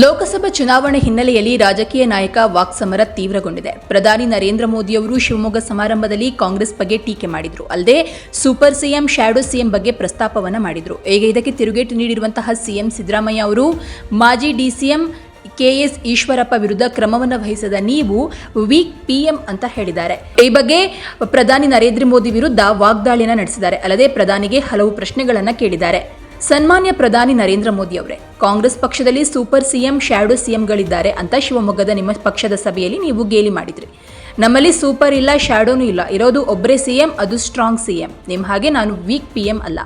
ಲೋಕಸಭಾ ಚುನಾವಣೆ ಹಿನ್ನೆಲೆಯಲ್ಲಿ ರಾಜಕೀಯ ನಾಯಕ ವಾಕ್ಸಮರ ತೀವ್ರಗೊಂಡಿದೆ. ಪ್ರಧಾನಿ ನರೇಂದ್ರ ಮೋದಿಯವರು ಶಿವಮೊಗ್ಗ ಸಮಾರಂಭದಲ್ಲಿ ಕಾಂಗ್ರೆಸ್ ಬಗ್ಗೆ ಟೀಕೆ ಮಾಡಿದ್ರು. ಅಲ್ಲದೆ ಸೂಪರ್ ಸಿಎಂ, ಶ್ಯಾಡೋ ಸಿಎಂ ಬಗ್ಗೆ ಪ್ರಸ್ತಾಪವನ್ನು ಮಾಡಿದ್ರು. ಈಗ ಇದಕ್ಕೆ ತಿರುಗೇಟು ನೀಡಿರುವಂತಹ ಸಿಎಂ ಸಿದ್ದರಾಮಯ್ಯ ಅವರು, ಮಾಜಿ ಡಿಸಿಎಂ ಕೆಎಸ್ ಈಶ್ವರಪ್ಪ ವಿರುದ್ಧ ಕ್ರಮವನ್ನು ವಹಿಸದ ನೀವು ವೀಕ್ ಪಿಎಂ ಅಂತ ಹೇಳಿದ್ದಾರೆ. ಈ ಬಗ್ಗೆ ಪ್ರಧಾನಿ ನರೇಂದ್ರ ಮೋದಿ ವಿರುದ್ಧ ವಾಗ್ದಾಳಿಯನ್ನು ನಡೆಸಿದ್ದಾರೆ. ಅಲ್ಲದೆ ಪ್ರಧಾನಿಗೆ ಹಲವು ಪ್ರಶ್ನೆಗಳನ್ನು ಕೇಳಿದ್ದಾರೆ. ಸನ್ಮಾನ್ಯ ಪ್ರಧಾನಿ ನರೇಂದ್ರ ಮೋದಿ ಅವರೇ. ಕಾಂಗ್ರೆಸ್ ಪಕ್ಷದಲ್ಲಿ ಸೂಪರ್ ಸಿಎಂ, ಶ್ಯಾಡೋ ಸಿಎಂಗಳಿದ್ದಾರೆ ಅಂತ ಶಿವಮೊಗ್ಗದ ನಿಮ್ಮ ಪಕ್ಷದ ಸಭೆಯಲ್ಲಿ ನೀವು ಗೇಲಿ ಮಾಡಿದ್ರಿ. ನಮ್ಮಲ್ಲಿ ಸೂಪರ್ ಇಲ್ಲ, ಶ್ಯಾಡೋನೂ ಇಲ್ಲ. ಇರೋದು ಒಬ್ಬರೇ ಸಿಎಂ, ಅದು ಸ್ಟ್ರಾಂಗ್ ಸಿಎಂ. ನಿಮ್ಮ ಹಾಗೆ ನಾನು ವೀಕ್ ಪಿಎಂ ಅಲ್ಲ.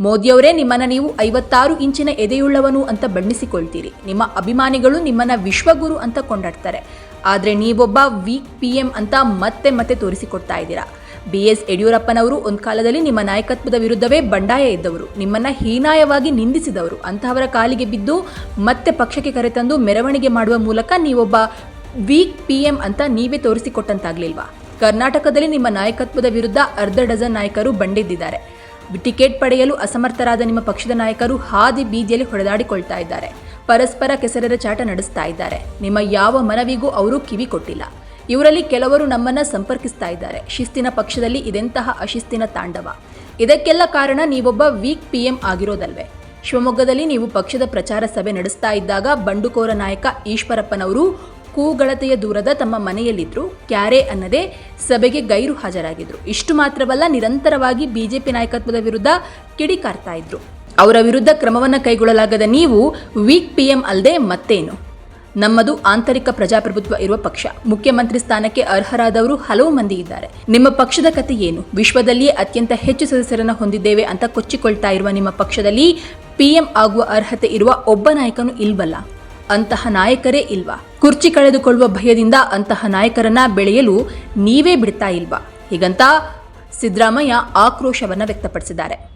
ಮೋದಿಯವರೇ ನಿಮ್ಮನ್ನ ನೀವು ಐವತ್ತಾರು ಇಂಚಿನ ಎದೆಯುಳ್ಳವನು ಅಂತ ಬಣ್ಣಿಸಿಕೊಳ್ತೀರಿ. ನಿಮ್ಮ ಅಭಿಮಾನಿಗಳು ನಿಮ್ಮನ್ನ ವಿಶ್ವಗುರು ಅಂತ ಕೊಂಡಾಡ್ತಾರೆ. ಆದರೆ ನೀವೊಬ್ಬ ವೀಕ್ ಪಿ ಎಂ ಅಂತ ಮತ್ತೆ ಮತ್ತೆ ತೋರಿಸಿಕೊಡ್ತಾ ಇದ್ದೀರಾ. ಬಿ ಎಸ್ ಯಡಿಯೂರಪ್ಪನವರು ಒಂದು ಕಾಲದಲ್ಲಿ ನಿಮ್ಮ ನಾಯಕತ್ವದ ವಿರುದ್ಧವೇ ಬಂಡಾಯ ಇದ್ದವರು, ನಿಮ್ಮನ್ನ ಹೀನಾಯವಾಗಿ ನಿಂದಿಸಿದವರು. ಅಂತಹವರ ಕಾಲಿಗೆ ಬಿದ್ದು ಮತ್ತೆ ಪಕ್ಷಕ್ಕೆ ಕರೆತಂದು ಮೆರವಣಿಗೆ ಮಾಡುವ ಮೂಲಕ ನೀವೊಬ್ಬ ವೀಕ್ ಪಿ ಎಂ ಅಂತ ನೀವೇ ತೋರಿಸಿಕೊಟ್ಟಂತಾಗ್ಲಿಲ್ವಾ? ಕರ್ನಾಟಕದಲ್ಲಿ ನಿಮ್ಮ ನಾಯಕತ್ವದ ವಿರುದ್ಧ ಅರ್ಧ ಡಜನ್ ನಾಯಕರು ಬಂಡಿದ್ದಿದ್ದಾರೆ. ಟಿಕೆಟ್ ಪಡೆಯಲು ಅಸಮರ್ಥರಾದ ನಿಮ್ಮ ಪಕ್ಷದ ನಾಯಕರು ಹಾದಿ ಬೀದಿಯಲ್ಲಿ ಹೊಡೆದಾಡಿಕೊಳ್ತಾ ಇದ್ದಾರೆ. ಪರಸ್ಪರ ಕೆಸರರ ಚಾಟ ನಡೆಸ್ತಾ ಇದ್ದಾರೆ. ನಿಮ್ಮ ಯಾವ ಮನವಿಗೂ ಅವರು ಕಿವಿ ಕೊಟ್ಟಿಲ್ಲ ಇವರಲ್ಲಿ ಕೆಲವರು ನಮ್ಮನ್ನ ಸಂಪರ್ಕಿಸ್ತಾ ಇದ್ದಾರೆ. ಶಿಸ್ತಿನ ಪಕ್ಷದಲ್ಲಿ ಇದೆಂತಹ ಅಶಿಸ್ತಿನ ತಾಂಡವ. ಇದಕ್ಕೆಲ್ಲ ಕಾರಣ ನೀವೊಬ್ಬ ವೀಕ್ ಪಿಎಂ ಆಗಿರೋದಲ್ವೇ. ಶಿವಮೊಗ್ಗದಲ್ಲಿ ನೀವು ಪಕ್ಷದ ಪ್ರಚಾರ ಸಭೆ ನಡೆಸ್ತಾ ಇದ್ದಾಗ ಬಂಡುಕೋರ ನಾಯಕ ಈಶ್ವರಪ್ಪನವರು ಕೂಗಳತೆಯ ದೂರದ ತಮ್ಮ ಮನೆಯಲ್ಲಿದ್ದರು ಕ್ಯಾರೆ ಅನ್ನದೇ ಸಭೆಗೆ ಗೈರು ಹಾಜರಾಗಿದ್ರು. ಇಷ್ಟು ಮಾತ್ರವಲ್ಲ, ನಿರಂತರವಾಗಿ ಬಿಜೆಪಿ ನಾಯಕತ್ವದ ವಿರುದ್ಧ ಕಿಡಿಕಾರ್ತಾ ಇದ್ರು. ಅವರ ವಿರುದ್ಧ ಕ್ರಮವನ್ನು ಕೈಗೊಳ್ಳಲಾಗದ ನೀವು ವೀಕ್ ಪಿಎಂ ಅಲ್ಲದೆ ಮತ್ತೇನು? ನಮ್ಮದು ಆಂತರಿಕ ಪ್ರಜಾಪ್ರಭುತ್ವ ಇರುವ ಪಕ್ಷ. ಮುಖ್ಯಮಂತ್ರಿ ಸ್ಥಾನಕ್ಕೆ ಅರ್ಹರಾದವರು ಹಲವು ಮಂದಿ ಇದ್ದಾರೆ. ನಿಮ್ಮ ಪಕ್ಷದ ಕಥೆ ಏನು? ವಿಶ್ವದಲ್ಲಿಯೇ ಅತ್ಯಂತ ಹೆಚ್ಚು ಸದಸ್ಯರನ್ನು ಹೊಂದಿದ್ದೇವೆ ಅಂತ ಕೊಚ್ಚಿಕೊಳ್ತಾ ಇರುವ ನಿಮ್ಮ ಪಕ್ಷದಲ್ಲಿ ಪಿಎಂ ಆಗುವ ಅರ್ಹತೆ ಇರುವ ಒಬ್ಬ ನಾಯಕನು ಇಲ್ವಲ್ಲ? ಅಂತಹ ನಾಯಕರೇ ಇಲ್ವಾ? ಕುರ್ಚಿ ಕಳೆದುಕೊಳ್ಳುವ ಭಯದಿಂದ ಅಂತಹ ನಾಯಕರನ್ನ ಬೆಳೆಯಲು ನೀವೇ ಬಿಡ್ತಾ ಇಲ್ವಾ? ಹೀಗಂತ ಸಿದ್ದರಾಮಯ್ಯ ಆಕ್ರೋಶವನ್ನ ವ್ಯಕ್ತಪಡಿಸಿದ್ದಾರೆ.